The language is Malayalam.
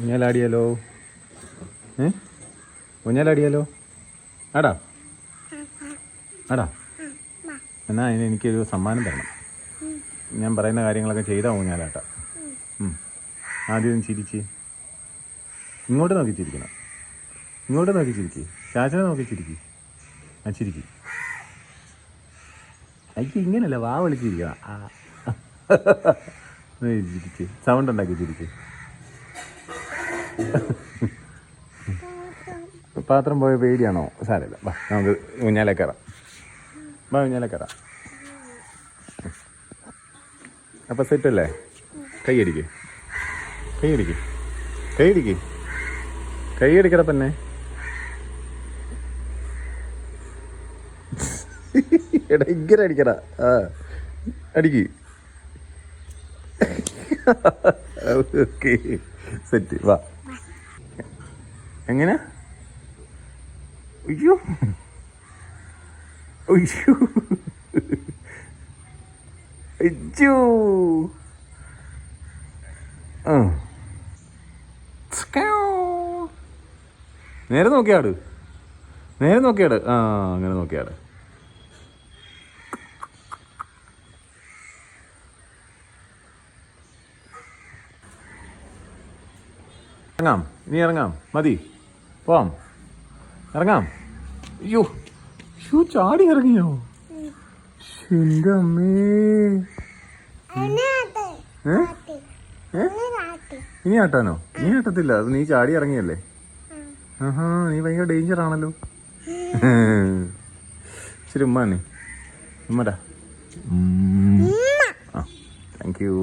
ഊഞ്ഞാലാടിയാലോ ഏ? ഊഞ്ഞാലാടിയാലോ ആടാ. ആടാ. എന്നാ അതിന് എനിക്കൊരു സമ്മാനം തരണം. ഞാൻ പറയുന്ന കാര്യങ്ങളൊക്കെ ചെയ്താ ഊഞ്ഞാലാട്ട ആദ്യം ചിരിച്ച്. ഇങ്ങോട്ട് നോക്കി ചിരിക്കണം. ഇങ്ങോട്ട് നോക്കി ചിരിക്ക്. ചാച്ചനെ നോക്കി ചിരിക്ക്. ആ ചിരിക്ക്. അയ്യോ ഇങ്ങനല്ല വാ വിളിച്ചിരിക്കണം ആ. ചിരിക്ക്. സൗണ്ട് ഉണ്ടാക്കി ചിരിക്ക്. പാത്രം പോയ പേടിയാണോ? സാരമില്ല. നമുക്ക് ഊഞ്ഞാലേ കയറാം. ബാ ഊഞ്ഞാലേ കയറാം. അപ്പം സെറ്റല്ലേ കൈയടിക്ക് കൈയടിക്ക് കൈയടിക്ക് കൈയടിക്കട തന്നെ എടാ ഇങ്ങനെ അടിക്കടാ. ആ അടിക്ക്. ഓക്കെ സെറ്റ് വാ. എങ്ങനെ. നേരെ നോക്കിയാട്. നേരെ നോക്കിയാട്. ആ അങ്ങനെ നോക്കിയാട്. ഇറങ്ങാം. ഇനി ഇറങ്ങാം. മതി. പോവാം. ഇറങ്ങാം. അയ്യോ അയ്യോ ചാടി ഇറങ്ങിയോ? അമ്മേ? ഏ? ഇനി ആട്ടാനോ? നീ ആട്ടത്തില്ല. അത് നീ ചാടി ഇറങ്ങിയല്ലേ? ആഹാ നീ ഭയങ്കര ഡേഞ്ചർ ആണല്ലോ. ശരി ഉമ്മ നീ. ഉമ്മടാ. ആ താങ്ക് യു